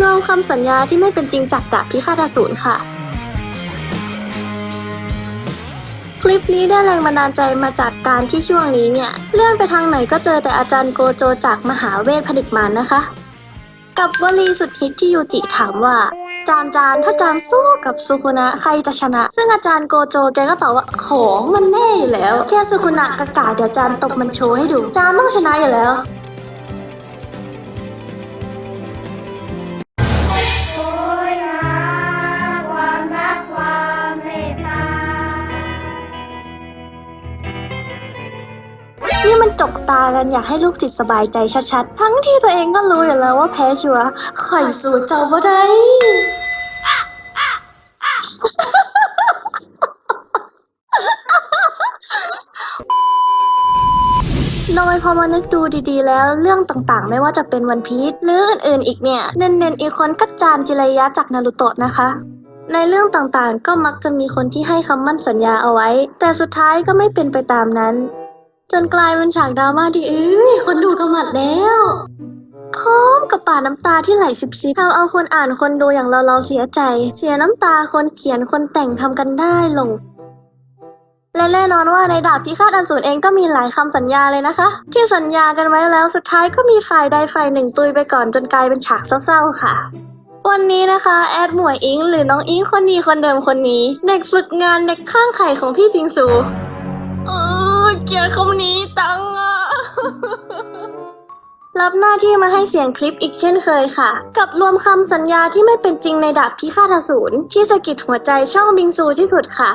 รวมคำสัญญาที่ไม่เป็นจริงจากดาบพิฆาตอสูรค่ะ คลิปนี้ได้แรงบันดาลใจมาจากการที่ช่วงนี้เนี่ย เลื่อนไปทางไหนก็เจอแต่อาจารย์โกโจจากมหาเวทผลิตมานนะคะ กับวลีสุดฮิตที่ยูจิถามว่าจานจานถ้าจานสู้กับสุคุนะใครจะชนะ ซึ่งอาจารย์โกโจแกก็ตอบว่าของมันแน่อยู่แล้ว แค่สุคุนะกระกาเดี๋ยวจานตบมันโชว์ให้ดู จานต้องชนะอยู่แล้ว นี่มันจกตากันอยากให้ลูกศิษย์สบายใจชัดๆ ทั้งที่ตัวเองก็รู้อยู่แล้วว่าแพ้ชัวร์ข่อยสู่เจ้าบ่ได้โดยพอมานึกดูดีๆ แล้วเรื่องต่างๆ ไม่ว่าจะเป็นวันพีชหรืออื่นๆ อีกเนี่ย เน้นๆ อีกคนก็จานจิรยะจากนารุโตะนะคะ ในเรื่องต่างๆ ก็มักจะมีคนที่ให้คำมั่นสัญญาเอาไว้ แต่สุดท้ายก็ไม่เป็นไปตามนั้น จนกลายเป็นฉากดราม่าที่เอ้ยคนดูกำหมัดแล้วพร้อมกับป่าน้ำตาที่ไหลซิบซิบทำเอาคนอ่านคนดูอย่างเราเราเสียใจ เสียน้ำตาคนเขียนคนแต่งทำกันได้ลง และแน่นอนว่าในดาบพิฆาตอันสูรเองก็มีหลายคำสัญญาเลยนะคะ ที่สัญญากันไว้แล้วสุดท้ายก็มีฝ่ายใดฝ่ายหนึ่งตุยไปก่อนจนกลายเป็นฉากเศร้าๆค่ะวันนี้นะคะ แอดหมวยอิง หรือน้องอิงคนดีคนเดิมคนนี้ เด็กฝึกงานเด็กข้างไข่ของพี่พิงซูเออ เกลียดคำนี้ตังอะรับหน้าที่มาให้เสียงคลิปอีกเช่นเคยค่ะ กับรวมคำสัญญาที่ไม่เป็นจริงในดาบพิฆาตอสูรที่สะกิดหัวใจช่องบิงซูที่สุดค่ะ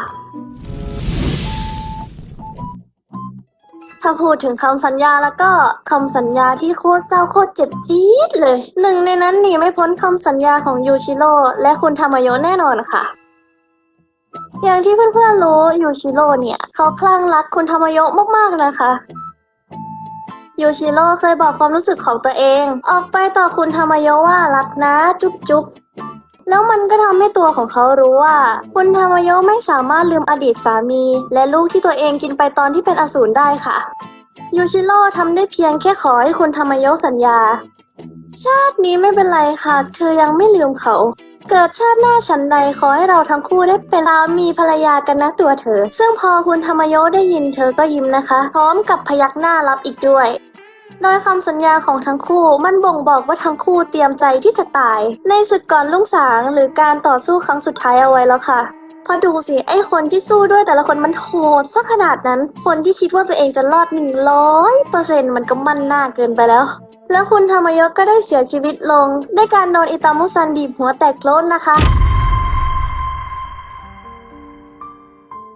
ถ้าพูดถึงคำสัญญาแล้วก็คำสัญญาที่โคตรเศร้าโคตรเจ็บจี๊ดเลย หนึ่งในนั้นหนีไม่พ้นคำสัญญาของยูชิโร่และคุณธรรมโยแน่นอนค่ะ อย่างที่เพื่อนๆรู้ยูชิโร่เนี่ย เขาคลั่งรักคุณธรรมโยมากๆนะคะยูชิโร่เคยบอกความรู้สึกของตัวเอง ออกไปต่อคุณธรรมโยว่ารักนะจุ๊บจุ๊บแล้วมันก็ทำให้ตัวของเขารู้ว่า คุณธรรมโยไม่สามารถลืมอดีตสามี และลูกที่ตัวเองกินไปตอนที่เป็นอสูรได้ค่ะยูชิโร่ทำได้เพียงแค่ขอให้คุณธรรมโยสัญญา ชาตินี้ไม่เป็นไรค่ะ เธอยังไม่ลืมเขา เกิดชาติหน้าฉันใดขอให้เราทั้งคู่ได้เป็นสามีภรรยากันนะตัวเธอ ซึ่งพอคุณธรรมโยได้ยินเธอก็ยิ้มนะคะ พร้อมกับพยักหน้ารับอีกด้วย โดยคำสัญญาของทั้งคู่มันบ่งบอกว่าทั้งคู่เตรียมใจที่จะตาย ในศึกก่อนลุ่งสางหรือการต่อสู้ครั้งสุดท้ายเอาไว้แล้วค่ะเพอดูสิไอคนที่สู้ด้วยแต่ละคนมันโหดซะขนาดนั้น คนที่คิดว่าตัวเองจะรอดหนึ่งร้อยเปอร์เซ็นต์มันก็มั่นหน้าเกินไปแล้ว แล้วคุณธรรมยศก็ได้เสียชีวิตลง ด้วยการโดนอิตามุซันดีบหัวแตกโล้นนะคะ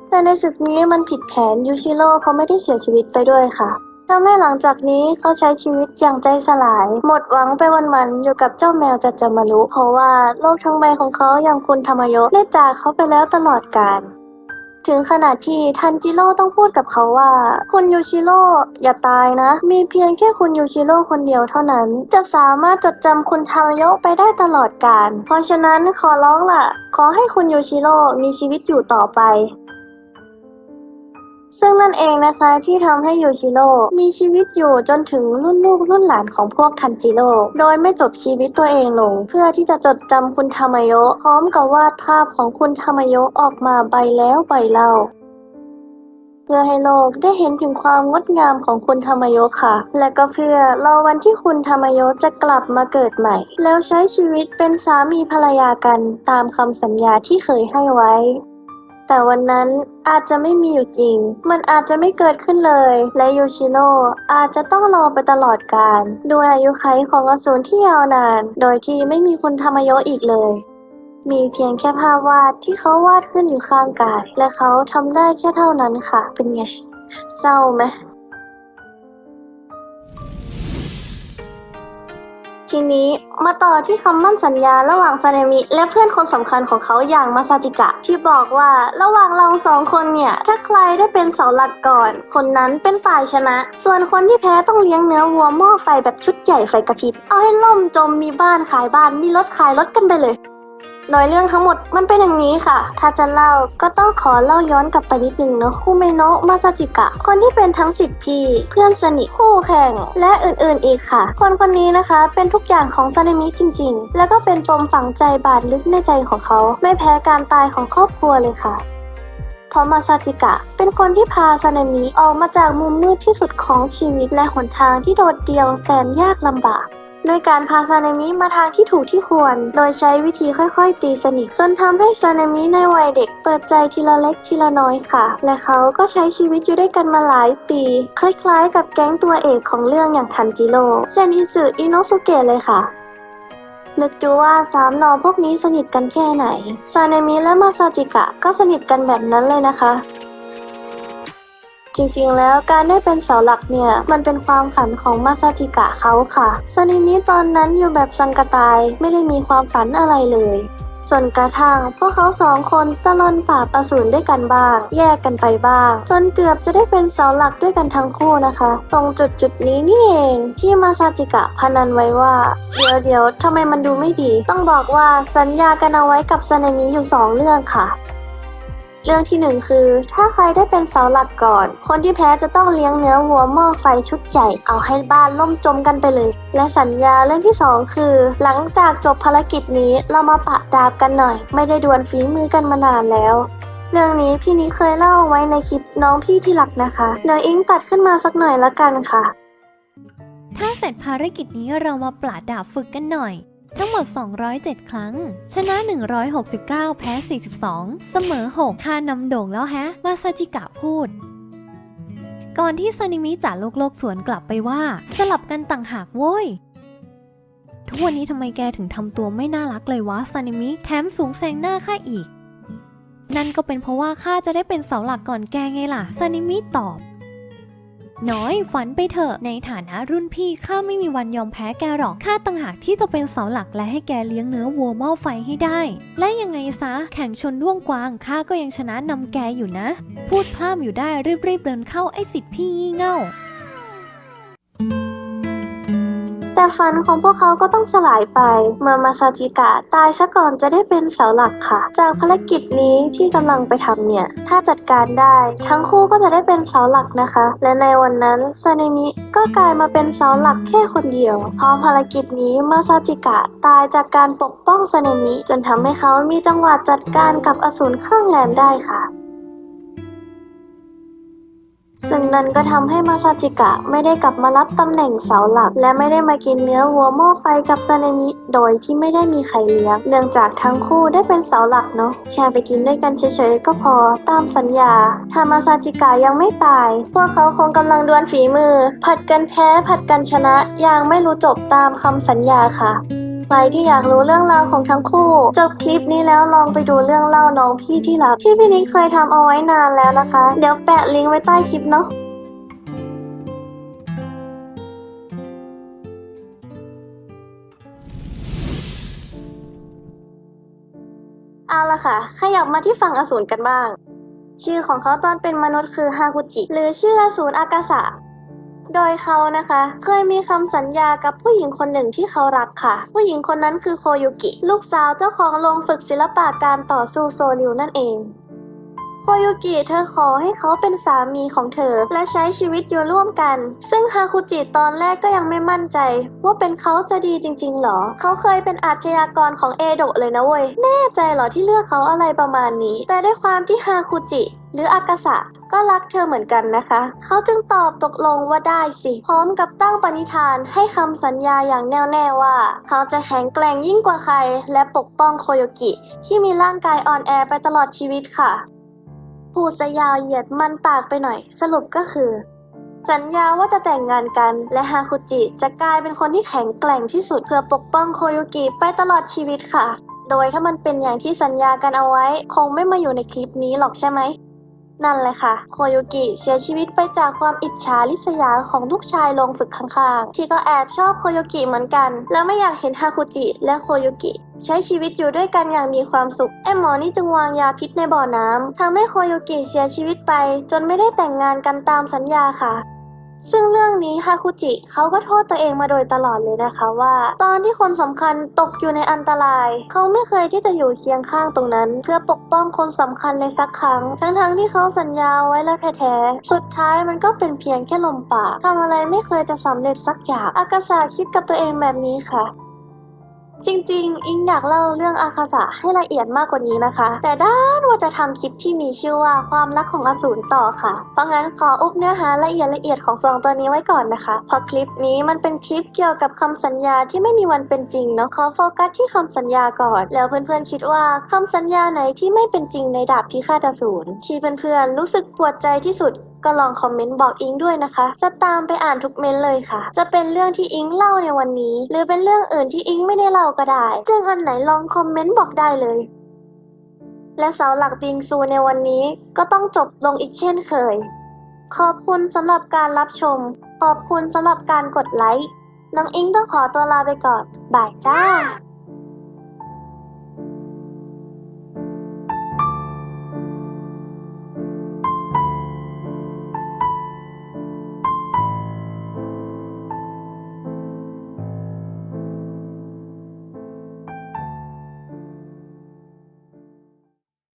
แต่ในศึกนี้มันผิดแผนยูชิโร่เขาไม่ได้เสียชีวิตไปด้วยค่ะทำให้หลังจากนี้เขาใช้ชีวิตอย่างใจสลาย หมดหวังไปวันๆอยู่กับเจ้าแมวจัดจมารุเพราะว่าโลกทั้งใบของเขาอย่างคุณธรรมยศได้จากเขาไปแล้วตลอดกาล ถึงขนาดที่ทันจิโร่ต้องพูดกับเขาว่า คุณยูชิโร่อย่าตายนะ มีเพียงแค่คุณยูชิโร่คนเดียวเท่านั้น จะสามารถจดจำคุณทามโยะไปได้ตลอดกาลเพราะฉะนั้นขอร้องล่ะ ขอให้คุณยูชิโร่มีชีวิตอยู่ต่อไป ซึ่งนั่นเองนะคะที่ทำให้ยูชิโร่มีชีวิตอยู่จนถึงรุ่นลูกรุ่นหลานของพวกทันจิโร่โดยไม่จบชีวิตตัวเองลง เพื่อที่จะจดจำคุณธรรมโยะพร้อมกับวาดภาพของคุณธรรมโยะออกมาใบแล้วใบเล่าเพื่อให้โลกได้เห็นถึงความงดงามของคุณธรรมโยะค่ะ และก็เพื่อรอวันที่คุณธรรมโยะจะกลับมาเกิดใหม่ แล้วใช้ชีวิตเป็นสามีภรรยากันตามคำสัญญาที่เคยให้ไว้ แต่วันนั้น อาจจะไม่มีอยู่จริง มันอาจจะไม่เกิดขึ้นเลย และยูชิโร่อาจจะต้องรอไปตลอดกาลด้วยอายุขัยของอสูรที่ยาวนาน โดยที่ไม่มีคุณธรรมโยอีกเลย มีเพียงแค่ภาพวาดที่เขาวาดขึ้นอยู่ข้างกาย และเขาทำได้แค่เท่านั้นค่ะ เป็นไง เศร้าไหม ทีนี้มาต่อที่คำมั่นสัญญาระหว่างซาเนมิและเพื่อนคนสำคัญของเขาอย่างมาซาจิกะ ที่บอกว่าระหว่างเราสองคนเนี่ย ถ้าใครได้เป็นเสาหลักก่อน คนนั้นเป็นฝ่ายชนะ ส่วนคนที่แพ้ต้องเลี้ยงเนื้อวัวหม้อไฟแบบชุดใหญ่ไฟกระพริบเอาให้ล่มจมมีบ้านขายบ้านมีรถขายรถกันไปเลย โดยเรื่องทั้งหมดมันเป็นอย่างนี้ค่ะ ถ้าจะเล่าก็ต้องขอเล่าย้อนกลับไปนิดนึงเนาะคุเมโนะมาซาจิกะ คนที่เป็นทั้งสิทธิ์พี่ เพื่อนสนิทคู่แข่ง และอื่นๆอีกค่ะ คนคนนี้นะคะเป็นทุกอย่างของซาเนมิจริง ๆ แล้วก็เป็นปมฝังใจบาดลึกในใจของเขา ไม่แพ้การตายของครอบครัวเลยค่ะเพราะมาซาจิกะ เป็นคนที่พาซาเนมิออกมาจากมุมมืดที่สุดของชีวิตและหนทางที่โดดเดี่ยวแสนยากลำบาก โดยการพาซานามิมาทางที่ถูกที่ควร โดยใช้วิธีค่อยๆ ตีสนิท จนทำให้ซานามิในวัยเด็กเปิดใจทีละเล็กทีละน้อยค่ะ และเขาก็ใช้ชีวิตอยู่ด้วยกันมาหลายปี คล้ายๆ กับแก๊งตัวเอกของเรื่องอย่างทันจิโร่เซนอิสึอิโนสุเกะเลยค่ะนึกดูว่าสามนอพวกนี้สนิทกันแค่ไหน ซานามิและมาซาจิกะก็สนิทกันแบบนั้นเลยนะคะ จริงๆ แล้วการได้เป็นเสาหลักเนี่ยมันเป็นความฝันของมาซาจิกะเขาค่ะซานิมิตอนนั้นอยู่แบบสังกตายไม่ได้มีความฝันอะไรเลยจนกระทั่งพวกเขาสองคนตะลอนปราบอสูรด้วยกันบ้าง แยกกันไปบ้าง จนเกือบจะได้เป็นเสาหลักด้วยกันทั้งคู่นะคะ ตรงจุดจุดนี้นี่เอง ที่มาซาจิกะพนันไว้ว่า เดี๋ยวเดี๋ยวทำไมมันดูไม่ดี ต้องบอกว่าสัญญากันเอาไว้กับซานามิอยู่สองเรื่องค่ะ เรื่องที่หนึ่งคือ ถ้าใครได้เป็นเสาหลักก่อน คนที่แพ้จะต้องเลี้ยงเนื้อวัวหม้อไฟชุดใหญ่เอาให้บ้านล่มจมกันไปเลย และสัญญาเรื่องที่สองคือ หลังจากจบภารกิจนี้เรามาปะดาบกันหน่อย ไม่ได้ดวลฝีมือกันมานานแล้วเรื่องนี้พี่นี้เคยเล่าไว้ในคลิปน้องพี่ที่รักนะคะเดี๋ยวอิงตัดขึ้นมาสักหน่อยละกันค่ะ ถ้าเสร็จภารกิจนี้เรามาปราดดาบฝึกกันหน่อย ทั้งหมด 207 ครั้ง ชนะ 169 แพ้ 42 เสมอ 6 ค่านำโด่งแล้วแฮะ มาซาจิกะพูด ก่อนที่ซานิมิจะโลกโลกสวนกลับไปว่า สลับกันต่างหากโว้ยทุกวันนี้ทำไมแกถึงทำตัวไม่น่ารักเลยวะซานิมิแถมสูงแซงหน้าข้าอีก นั่นก็เป็นเพราะว่าข้าจะได้เป็นเสาหลักก่อนแกไงล่ะซานิมิตอบ น้อยฝันไปเถอะในฐานะรุ่นพี่ข้าไม่มีวันยอมแพ้แกหรอกข้าต่างหากที่จะเป็นเสาหลักและให้แกเลี้ยงเนื้อวัวหม้อไฟให้ได้ และยังไงซะแข่งชนด้วงกวางข้าก็ยังชนะนำแกอยู่นะ พูดพร่ำอยู่ได้รีบๆเดินเข้าไอ้สิทธิ์พี่งี่เง่า แต่ฝันของพวกเขาก็ต้องสลายไป เมื่อมาซาจิกะตายซะก่อนจะได้เป็นเสาหลักค่ะ จากภารกิจนี้ที่กำลังไปทำเนี่ย ถ้าจัดการได้ ทั้งคู่ก็จะได้เป็นเสาหลักนะคะ และในวันนั้นซาเนมิก็กลายมาเป็นเสาหลักแค่คนเดียว เพราะภารกิจนี้มาซาจิกะตายจากการปกป้องซาเนมิจนทำให้เขามีจังหวะจัดการกับอสูรข้างแรมได้ค่ะ ซึ่งนั่นก็ทำให้มาซาจิกะไม่ได้กลับมารับตำแหน่งเสาหลัก และไม่ได้มากินเนื้อวัวหม้อไฟกับซาเนมิโดยที่ไม่ได้มีใครเลี้ยง เนื่องจากทั้งคู่ได้เป็นเสาหลักเนาะแค่ไปกินด้วยกันเฉยๆก็พอตามสัญญาถ้ามาซาจิกะยังไม่ตาย พวกเขาคงกำลังดวลฝีมือ ผัดกันแพ้ผัดกันชนะอย่างไม่รู้จบตามคำสัญญาค่ะ ใครที่อยากรู้เรื่องราวของทั้งคู่จบคลิปนี้แล้วลองไปดูเรื่องเล่าน้องพี่ที่รักที่พี่นิกเคยทำเอาไว้นานแล้วนะคะ เดี๋ยวแปะลิงก์ไว้ใต้คลิปเนาะเอาละค่ะ ขยับมาที่ฝั่งอสูรกันบ้าง ชื่อของเขาตอนเป็นมนุษย์คือฮากุจิ หรือชื่ออสูรอากาสะ โดยเขานะคะ เคยมีคำสัญญากับผู้หญิงคนหนึ่งที่เขารักค่ะ ผู้หญิงคนนั้นคือโคยุกิ ลูกสาวเจ้าของโรงฝึกศิลปะการต่อสู้โซริวนั่นเองโคยุกิเธอขอให้เขาเป็นสามีของเธอ และใช้ชีวิตอยู่ร่วมกัน ซึ่งฮาคุจิตอนแรกก็ยังไม่มั่นใจ ว่าเป็นเขาจะดีจริง ๆ หรอ เขาเคยเป็นอาชญากรของเอโดะเลยนะเว้ย แน่ใจหรอที่เลือกเขาอะไรประมาณนี้ แต่ด้วยความที่ฮาคุจิ หรืออากาสะ ก็รักเธอเหมือนกันนะคะ เขาจึงตอบตกลงว่าได้สิ พร้อมกับตั้งปณิธานให้คำสัญญาอย่างแน่วแน่ว่า เขาจะแข็งแกร่งยิ่งกว่าใคร และปกป้องโคโยกิ ที่มีร่างกายอ่อนแอไปตลอดชีวิตค่ะพูดซะยาวเหยียดมันปากไปหน่อย สรุปก็คือ สัญญาว่าจะแต่งงานกัน และฮาคุจิจะกลายเป็นคนที่แข็งแกร่งที่สุดเพื่อปกป้องโคโยกิไปตลอดชีวิตค่ะ โดยถ้ามันเป็นอย่างที่สัญญากันเอาไว้ คงไม่มาอยู่ในคลิปนี้หรอกใช่ไหม นั่นเลยค่ะ โคโยกิเสียชีวิตไปจากความอิจฉาริษยาของลูกชายลงฝึกข้างๆ ที่ก็แอบชอบโคโยกิเหมือนกัน แล้วไม่อยากเห็นฮาคุจิและโคโยกิ ใช้ชีวิตอยู่ด้วยกันอย่างมีความสุขไอ้หมอนี่จึงวางยาพิษในบ่อน้ำทำให้โคโยกิเสียชีวิตไป จนไม่ได้แต่งงานกันตามสัญญาค่ะ ซึ่งเรื่องนี้ฮาคุจิเขาก็โทษตัวเองมาโดยตลอดเลยนะคะว่า ตอนที่คนสำคัญตกอยู่ในอันตราย เขาไม่เคยที่จะอยู่เคียงข้างตรงนั้น เพื่อปกป้องคนสำคัญเลยสักครั้ง ทั้งๆที่เขาสัญญาไว้แล้วแท้ๆ สุดท้ายมันก็เป็นเพียงแค่ลมปากทำอะไรไม่เคยจะสำเร็จสักอย่างอากาศาคิดกับตัวเองแบบนี้ค่ะ จริงๆ อิงอยากเล่าเรื่องอาคาสะให้ละเอียดมากกว่านี้นะคะ แต่ด้านว่าจะทำคลิปที่มีชื่อว่าความรักของอสูรต่อค่ะ เพราะงั้นขออุบเนื้อหาละเอียดละเอียดของสองตัวนี้ไว้ก่อนนะคะ เพราะคลิปนี้มันเป็นคลิปเกี่ยวกับคำสัญญาที่ไม่มีวันเป็นจริงเนาะขอโฟกัสที่คำสัญญาก่อน แล้วเพื่อนๆคิดว่าคำสัญญาไหนที่ไม่เป็นจริงในดาบพิฆาตอสูรที่เพื่อนๆรู้สึกปวดใจที่สุด ก็ลองคอมเมนต์บอกอิงด้วยนะคะ จะตามไปอ่านทุกเมนต์เลยค่ะ จะเป็นเรื่องที่อิงเล่าในวันนี้ หรือเป็นเรื่องอื่นที่อิงไม่ได้เล่าก็ได้เจออันไหนลองคอมเมนต์บอกได้เลย และเสาหลักบิงซูในวันนี้ก็ต้องจบลงอีกเช่นเคย ขอบคุณสำหรับการรับชม ขอบคุณสำหรับการกดไลค์น้องอิงต้องขอตัวลาไปก่อน บายจ้า